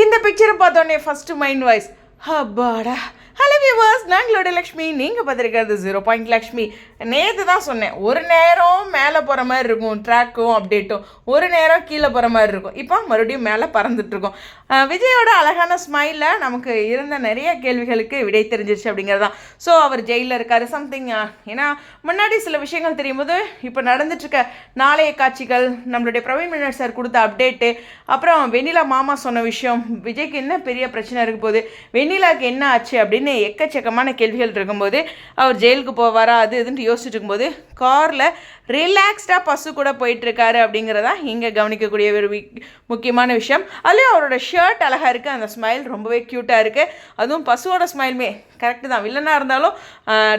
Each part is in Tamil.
இந்த பிக்சரை பார்த்தோன்னே ஃபஸ்ட்டு மைண்ட் வாய்ஸ் அப்பாடா. ஹலோ வியூவர்ஸ் நாங்களோட லக்ஷ்மி நீங்கள் பார்த்துருக்கிறது ஜீரோ பாயிண்ட் லக்ஷ்மி. நேற்று தான் சொன்னேன் ஒரு நேரம் மேலே போகிற மாதிரி இருக்கும் ட்ராக்கும் அப்டேட்டும் ஒரு நேரம் கீழே போகிற மாதிரி இருக்கும். இப்போ மறுபடியும் மேலே பறந்துட்டுருக்கோம். விஜயோட அழகான ஸ்மைலில் நமக்கு இருந்த நிறைய கேள்விகளுக்கு விடை தெரிஞ்சிருச்சு அப்படிங்கிறது தான் ஸோ அவர் ஜெயிலில் இருக்கார் சம்திங் ஏன்னா முன்னாடி சில விஷயங்கள் தெரியும் போது இப்போ நடந்துட்டுருக்க நாளைய காட்சிகள் நம்மளுடைய பிரவீன் மின்னர் சார் கொடுத்த அப்டேட்டு அப்புறம் வெண்ணிலா மாமா சொன்ன விஷயம் விஜய்க்கு என்ன பெரிய பிரச்சனை இருக்க போகுது வெண்ணிலாக்கு என்ன ஆச்சு அப்படின்னு எக்கச்சக்கமான கேள்விகள் இருக்கும்போது அவர் ஜெயிலுக்கு போவாரா அது இதுன்ட்டு யோசிச்சுட்டு இருக்கும்போது காரில் ரிலாக்ஸ்டாக பசு கூட போயிட்டுருக்காரு அப்படிங்கிறதா இங்கே கவனிக்கக்கூடிய ஒரு முக்கியமான விஷயம். அதுலேயும் அவரோட ஷர்ட் அழகாக இருக்குது அந்த ஸ்மைல் ரொம்பவே க்யூட்டாக இருக்குது அதுவும் பசுவோட ஸ்மைலுமே கரெக்டு தான். வில்லனாக இருந்தாலும்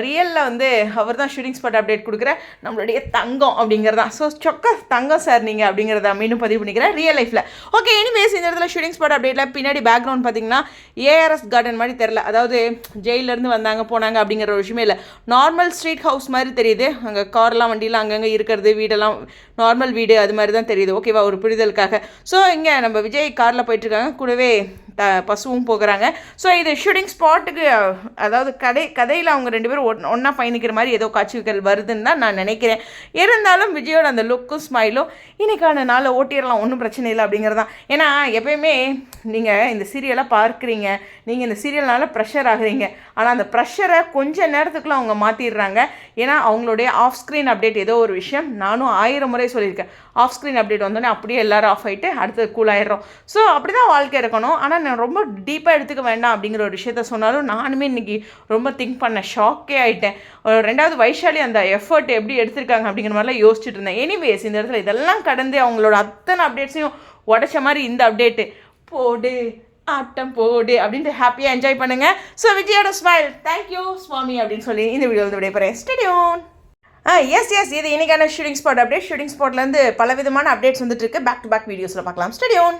ரியலில் வந்து அவர் தான் ஷூட்டிங் ஸ்பாட் அப்டேட் கொடுக்குற நம்மளுடைய தங்கம் அப்படிங்கிறதா ஸோ சொக்க தங்கம் சார் நீங்கள் அப்படிங்கிறத மீண்டும் பதிவு பண்ணிக்கிறேன் ரியல் லைஃப்பில் ஓகே எனிவேஸ் இந்த இடத்துல ஷூட்டிங் ஸ்பாட் அப்டேட்டில் பின்னாடி பேக்ரவுண்ட் பார்த்தீங்கன்னா ஏஆர்எஸ் கார்டன் மாதிரி தெரில அதாவது ஜெயிலேருந்து வந்தாங்க போனாங்க அப்படிங்கிற ஒரு விஷயமே இல்லை. நார்மல் ஸ்ட்ரீட் ஹவுஸ் மாதிரி தெரியுது. அங்கே கார்லாம் வண்டிலாம் அங்கங்கே இருக்கிறது வீடெல்லாம் நார்மல் வீடு அது மாதிரி தான் தெரியுது. ஓகேவா ஒரு புரிதலுக்காக. ஸோ இங்கே நம்ம விஜய் காரில் போயிட்டுருக்காங்க கூடவே த பசுவும் போகிறாங்க. ஸோ இது ஷூட்டிங் ஸ்பாட்டுக்கு அதாவது கதை கதையில் அவங்க ரெண்டு பேரும் ஒன் ஒன்றா பயணிக்கிற மாதிரி ஏதோ காட்சிகள் வருதுன்னு தான் நான் நினைக்கிறேன். இருந்தாலும் விஜயோட அந்த லுக்கும் ஸ்மைலும் இன்னைக்கான நாளை ஓட்டிடலாம் ஒன்றும் பிரச்சனை இல்லை அப்படிங்கிறது தான். ஏன்னா எப்பயுமே நீங்கள் இந்த சீரியலை பார்க்குறீங்க. நீங்கள் இந்த சீரியல்னால ப்ரெஷர் ஆகுறீங்க. ஆனால் அந்த ப்ரெஷரை கொஞ்ச நேரத்துக்குள்ள அவங்க மாற்றிடுறாங்க ஏன்னா அவங்களுடைய ஆஃப் ஸ்க்ரீன் அப்டேட் ஏதோ ஒரு விஷயம். நானும் ஆயிரம் முறை சொல்லியிருக்கேன். ஆஃப் ஸ்க்ரீன் அப்டேட் வந்தோடனே அப்படியே எல்லாரும் ஆஃப் ஆகிட்டு அடுத்தது கூல் ஆயிடுறோம். ஸோ அப்படி தான் வாழ்க்கை இருக்கணும். ஆனால் நான் ரொம்ப டீப்பாக எடுத்துக்க வேண்டாம் அப்படிங்கிற ஒரு விஷயத்த சொன்னாலும் நானுமே இன்னைக்கு ரொம்ப திங்க் பண்ணேன் ஷாக்கே ஆகிட்டேன் ரெண்டாவது வைஷாலி அந்த எஃபர்ட் எப்படி எடுத்திருக்காங்க அப்படிங்கிற மாதிரிலாம் யோசிச்சுட்டு இருந்தேன். எனிவேஸ் இந்த இடத்துல இதெல்லாம் கடந்து அவங்களோட அத்தனை அப்டேட்ஸையும் உடைச்ச மாதிரி இந்த அப்டேட்டு போடு ஆட்டம் போடு அப்படின்ட்டு ஹாப்பியாக என்ஜாய் பண்ணுங்க. ஸோ விஜயோட ஸ்மைல் தேங்க்யூ சுவாமி அப்படின்னு சொல்லி இந்த வீடியோ வந்து விடைபெறேன். ஸ்டடியோன் ஆ எஸ் எஸ் இது இன்றைக்கான ஷூட்டிங் ஸ்பாட் அப்டேட் ஷூட்டிங் ஸ்பாட்லேருந்து பல விதமான அப்டேட்ஸ் வந்துட்டு இருக்கு. பேக் டு பேக் வீடியோஸில் பார்க்கலாம். ஸ்டடியோன்